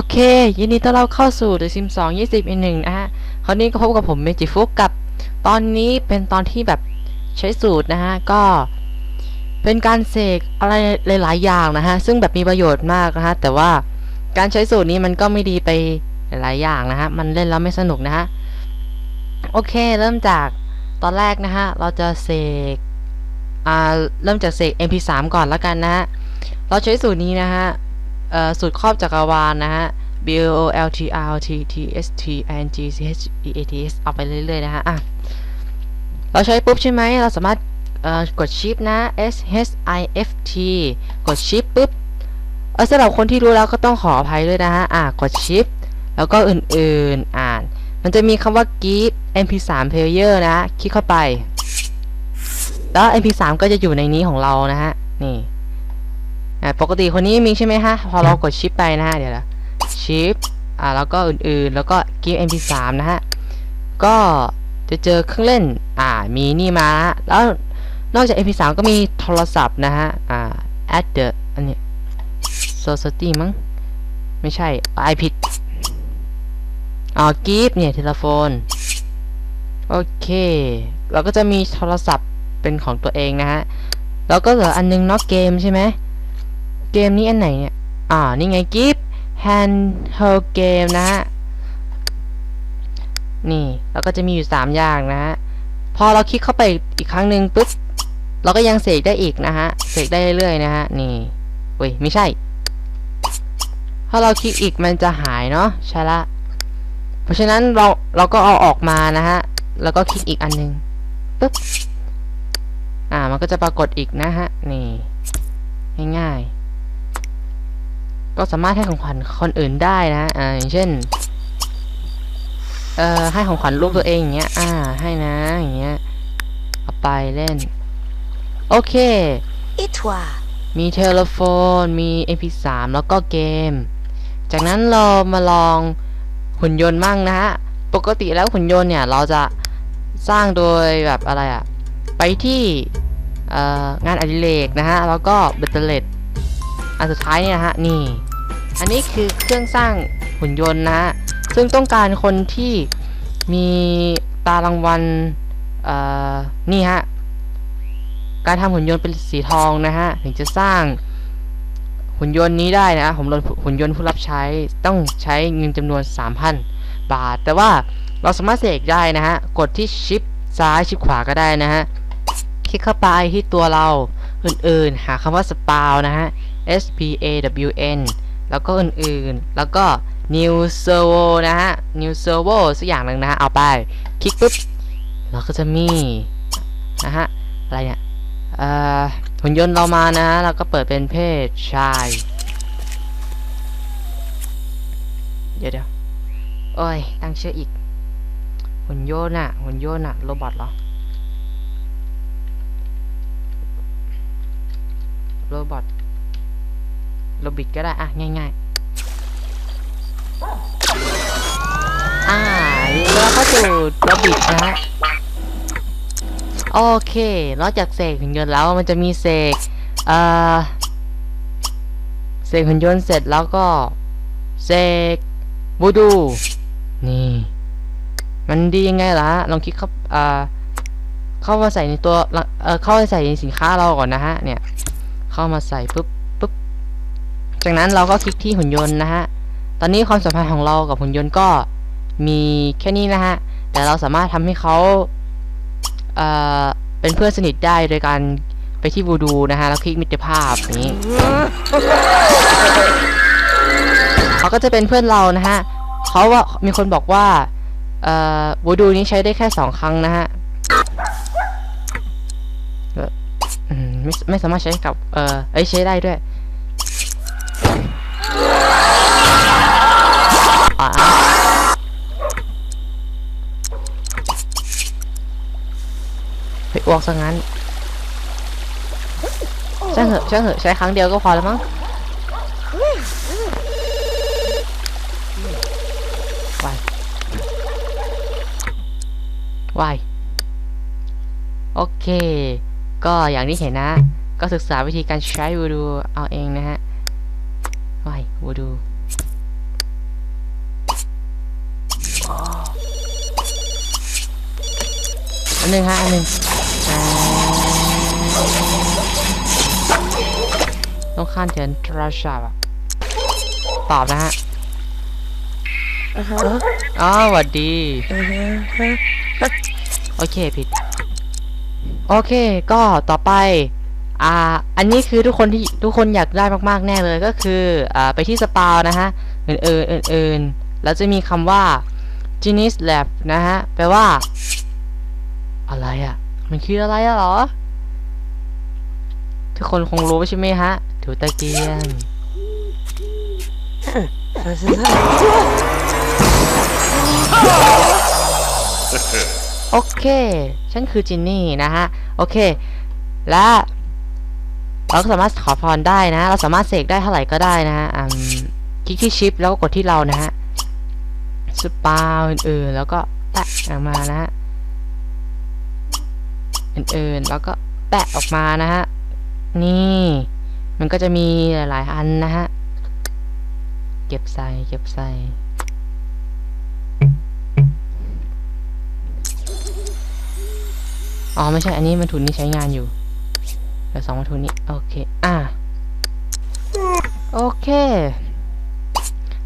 โอเค ยินดีต้อนรับเข้าสู่ The Sims 2 20อีกหนึ่งนะฮะ คราวนี้ก็พบกับผมเมจิฟุกกับ ตอนนี้เป็นตอนที่แบบใช้สูตรนะฮะ ก็เป็นการเสกอะไรหลาย ๆ อย่างนะฮะ ซึ่งแบบมีประโยชน์มากนะฮะ แต่ว่าการใช้สูตรนี้มันก็ไม่ดีไปหลายอย่างนะฮะ มันเล่นแล้วไม่สนุกนะฮะ โอเค เริ่มจากตอนแรกนะฮะ เราจะเสก อ่า เริ่มจากเสก MP3 ก่อนแล้วกันนะฮะ เราใช้สูตรนี้นะฮะ สูตรครอบจักรวาลนะฮะ B O L T R T T S T I N G C H E A T S เอาไปเรื่อยๆนะฮะอะเราใช้ปุ๊บใช่ไหม เราสามารถกดชิปนะ S H I F T กดชิปปุ๊บเออสำหรับคนที่รู้แล้วก็ต้องขออภัยด้วยนะฮะ อะ กดชิป แล้วก็อื่นๆ อ่าน มันจะมีคำว่า Give MP3 Player นะ คลิกเข้าไป แล้ว MP3 ก็จะอยู่ในนี้ของเรานะฮะ นี่ อ่าปกติคนนี้มีใช่ไหมฮะ พอเรากดชิปไปนะฮะ เดี๋ยวนะชิปอ่าแล้วก็อื่นๆ แล้วก็ Give MP3 นะฮะ ก็จะเจอเครื่องเล่น อ่า มีนี่มาฮะ แล้วนอกจาก MP3 ก็มีโทรศัพท์นะฮะ อ่า at the อันนี้ society มั้ง ไม่ใช่ i p i d อ๋อ Give เนี่ยเทเลโฟนโอเค เราก็จะมีโทรศัพท์เป็นของตัวเองนะฮะ แล้วก็เหลืออันนึงนาะเกมใช่ไหม เกมนี้อันไหนเนี่ย อ่า นี่ไงกิฟ handheld game นะฮะ นี่ แล้วก็จะมีอยู่ 3 อย่างนะฮะ พอเราคลิกเข้าไปอีกครั้งหนึ่งปุ๊บ เราก็ยังเสกได้อีกนะฮะ เสกได้เรื่อยๆนะฮะ นี่เว้ย ไม่ใช่ ถ้าเราคลิกอีกมันจะหายเนาะ ใช่ละ เพราะฉะนั้นเราเราก็เอาออกมานะฮะ แล้วก็คลิกอีกอันหนึงปุ๊บ อ่า มันก็จะปรากฏอีกนะฮะ นี่ ง่ายๆ ก็สามารถให้ของขวัญคนอื่นได้นะอ่าอย่างเช่นเอ่อให้ของขวัญรูปตัวเองอย่างเงี้ยอ่าให้นะอย่างเงี้ยเอาไปเล่น โอเค Et toi มีเทเลโฟน มี MP3 แล้วก็เกม จากนั้นเรามาลองหุ่นยนต์มั่งนะฮะ ปกติแล้วหุ่นยนต์เนี่ย เราจะสร้างโดยแบบอะไรอะไปที่เอ่องานอดิเรกนะฮะ แล้วก็เบตเตอร์เลตอันสุดท้ายเนี่ยนะฮะ นี่ อันนี้คือเครื่องสร้างหุ่นยนต์นะ ซึ่งต้องการคนที่มีตารางวัลนี่ฮะ การทำหุ่นยนต์เป็นสีทองนะฮะ ถึงจะสร้างหุ่นยนต์นี้ได้นะผมลดหุ่นยนต์ผู้รับใช้ต้องใช้เงินจำนวน 3,000 บาท แต่ว่าเราสามารถเสกได้นะฮะ กดที่ชิปซ้ายชิปขวาก็ได้นะฮะ คลิกเข้าไปที่ตัวเราอื่นๆ หาคำว่า spawn นะฮะ S P A W N แล้วก็อื่นๆ แล้วก็ new servo นะฮะ new servo สักอย่างหนึ่งนะฮะ เอาไป คลิกปุ๊บ เราก็จะมี นะฮะ อะไรเนี่ยเอ่อหุ่นยนต์เรามานะฮะเราก็เปิดเป็นเพศชาย เดี๋ยวเดี๋ยวโอ้ย ตั้งชื่ออีก หุ่นยนต์อะหุ่นยนต์อะโรบอทเหรอ โรบอท โรบิทก็ได้อะง่ายๆ อ่าแล้วเข้าสู่โรบิทนะฮะโอเคนอกจากเสกหุ่นยนต์แล้วมันจะมีเสกเอ่อเสกหุ่นยนต์เสร็จแล้วก็เสกบูดู นี่ มันดียังไงล่ะฮะลองคลิกเข้าอ่าเข้ามาใส่ในตัวเอ่อเข้ามาใส่ในสินค้าเราก่อนนะฮะเนี่ย เข้ามาใส่ปุ๊บ จากนั้นเราก็คลิกที่หุ่นยนต์นะฮะ ตอนนี้ความสัมพันธ์ของเรากับหุ่นยนต์ก็มีแค่นี้นะฮะ แต่เราสามารถทำให้เขาเอ่อเป็นเพื่อนสนิทได้โดยการไปที่บูดูนะฮะ แล้วคลิกมิตรภาพนี้เขาก็จะเป็นเพื่อนเรานะฮะเขาว่ามีคนบอกว่าเอ่อบูดูนี้ใช้ได้แค่สองครั้งนะฮะไม่ไม่สามารถใช้กับเอ่อเอ้ยใช้ได้ด้วยา ไปอ้วกซะงั้นช่างเหอะช่างเหอะใช้ครั้งเดียวก็พอแล้วมั้งวายวายโอเค ก็อย่างที่เห็นนะ ก็ศึกษาวิธีการใช้วูดูเอาเองนะฮะวายวูดู อันหนึ่งฮะอันหนึ่งอ่าต้องข้ามเทียนทราชาอะตอบนะฮะอ่าฮะอ๋อสวัสดี อ่าฮะโอเคผิด โอเค ก็ต่อไป อ่า อันนี้คือทุกคนที่ทุกคนอยากได้มากๆแน่เลยก็คือ อ่า ไปที่สปาวนะฮะอื่นๆอื่นๆแล้วจะมีคำว่า Genius Lab นะฮะ แปลว่า อะไรอะ่ะ มันคืออะไรอะเหรอ ทุกคนคงรู้ใช่ไหมฮะถูตะเกียงโอเค ฉันคือจินนี่นะฮะ โอเค และเราก็สามารถขอพรได้นะ เราสามารถเสกได้เท่าไหร่ก็ได้นะฮะอืมคลิกที่ชิปแล้วก็กดที่เรานะฮะสปาวอื่นๆแล้วก็แปะออกมานะฮะ อื่นๆ แล้วก็แปะออกมานะฮะ นี่ มันก็จะมีหลาย ๆ อันนะฮะ เก็บใส่เก็บใส่อ๋อไม่ใช่อันนี้มันถุนนี้ใช้งานอยู่เดี๋ยวสองวัตถุนี้โอเค อะ โอเค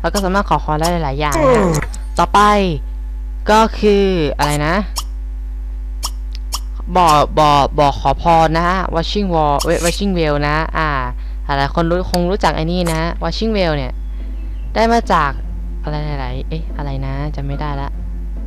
แล้วก็สามารถขอคอได้หลาย ๆ อย่างนะต่อไปก็คืออะไรนะ บ่อบ่อบ่อขอพรนะฮะ washing wall เว้ย washing well นะอ่าหลายๆคนรู้คงรู้จักไอ้นี่นะ washing well เนี่ย ได้มาจากอะไรหลายๆเอ๊ะอะไรนะจำไม่ได้ละ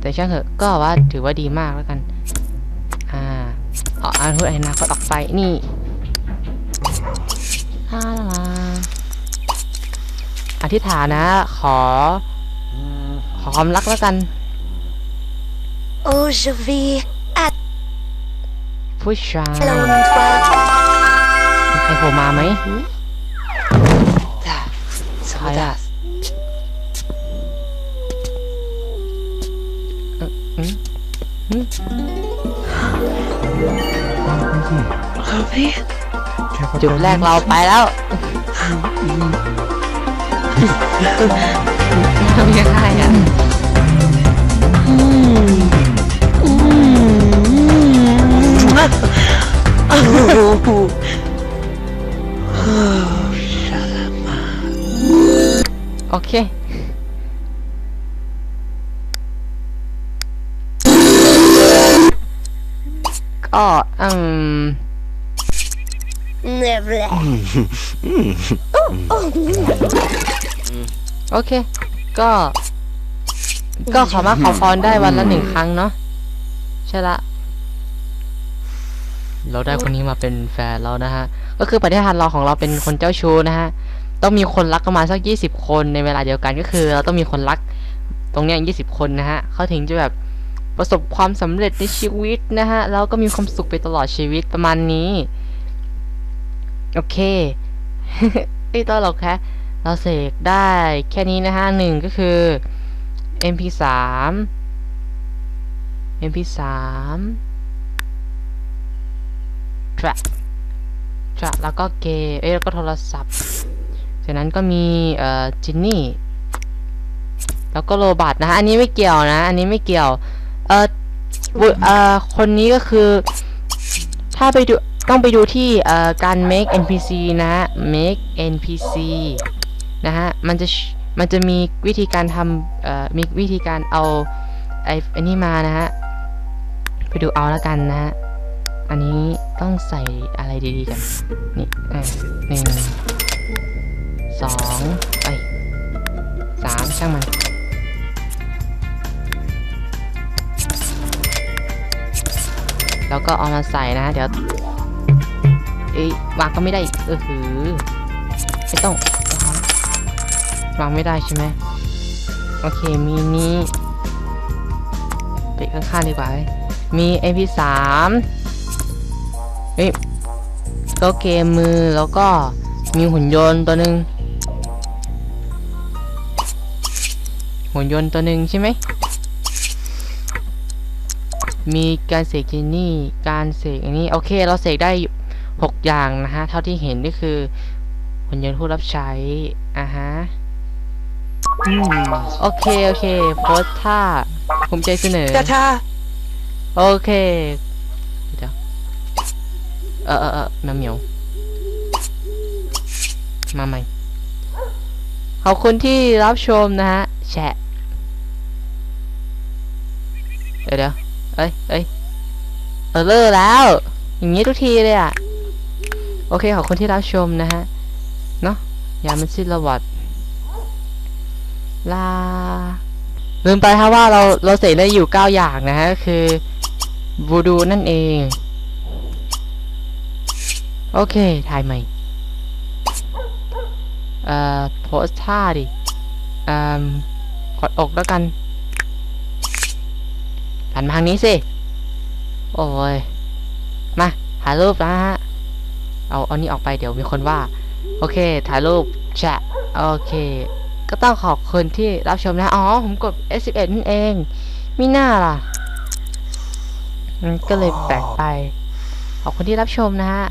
แต่ช่างเถอะก็ว่าถือว่าดีมากแล้วกัน อ่าเอาอ่านพูดอนาคตออกไปนี่ลาลาลาอธิษฐานนะ ขอ ขอความรักแล้วกัน Oh, je vais ผู้ชาย attendre toi. มีใครโผล่มาไหม Da, ใครอะ saudade. อืมอืม Robert, จุดแรกเราไปแล้วทำยังไงอะ อืม never. โอเค ก็ ก็สามารถขอพรได้วันละหนึ่งครั้งเนาะใช่ละ เราได้คนนี้มาเป็นแฟนเรานะฮะ ก็คือประเทศไทยเราของเราเป็นคนเจ้าชู้นะฮะ ต้องมีคนรักประมาณสักยี่สิบคนในเวลาเดียวกันก็คือ เราต้องมีคนรักตรงเนี้ยยี่สิบคนนะฮะเขาถึงจะแบบ ประสบความสำเร็จในชีวิตนะฮะ แล้วก็มีความสุขไปตลอดชีวิตประมาณนี้ โอเคไอ้ตัวเราแค่เราเสกได้แค่นี้นะฮะหนึ่งก็คือ mp3 mp3 track track แล้วก็เกมเอ้แล้วก็โทรศัพท์จากนั้นก็มีเอ่อจินนี่แล้วก็โรบัตนะฮะ อันนี้ไม่เกี่ยวนะ อันนี้ไม่เกี่ยว เออเออคนนี้ก็คือ ถ้าไปดูต้องไปดูที่เอ่อการ make npc นะฮะ make npc นะฮะ มันจะมันจะมีวิธีการทำเอ่อมีวิธีการเอาไอ้อ้นี่มานะฮะ ไปดูเอาแล้วกันนะฮะ อันนี้ต้องใส่อะไรดีๆกัน นี่อะหนึ่งสองไปสามช่างมัน แล้วก็เอามาใส่นะ เดี๋ยวเอ้ยวางก็ไม่ได้อีกเออหือไม่ต้องวางไม่ได้ใช่ไหมโอเคมีนี้ไปข้างๆดีกว่าเว้ยมี MP3 เฮ้ยก็เกมมือแล้วก็มีหุ่นยนต์ตัวหนึ่งหุ่นยนต์ตัวหนึ่งใช่ไหม มีการเสกจินนี่ การเสกอันนี้ โอเค เราเสกได้หกอย่างนะฮะ เท่าที่เห็นก็คือหุ่นยนต์ผู้รับใช้ อ่าฮะอืมโอเค โอเค โพสท่าภูมิใจเสนอ Ta-ta. โอเค เดี๋ยว เออเออเออแมวเหมียว มาใหม่ ขอบคุณที่รับชมนะฮะ แชะ เดี๋ยว เอ้ยเอ้ยเออเลอร์แล้ว อย่างนี้ทุกทีเลยอะ โอเค ขอบคุณที่รับชมนะฮะ เนาะอย่ามันสิ้นละวัดลา ลืมไปครับว่าเราเราเสกได้อยู่เก้าอย่างนะฮะ คือบูดูนั่นเอง โอเค ถ่ายใหม่ เอ่อ โพสท่าดิเอ่อกดอกแล้วกัน หันมาทางนี้สิ โอ้ย มาถ่ายรูปนะฮะ เอาเอานี่ออกไปเดี๋ยวมีคนว่า โอเค ถ่ายรูปแชะโอเค ก็ต้องขอบคุณที่รับชมนะ อ๋อ ผมกด S11 นั่นเองไม่น่าล่ะ ก็เลยแปลกไป ขอบคุณที่รับชมนะฮะ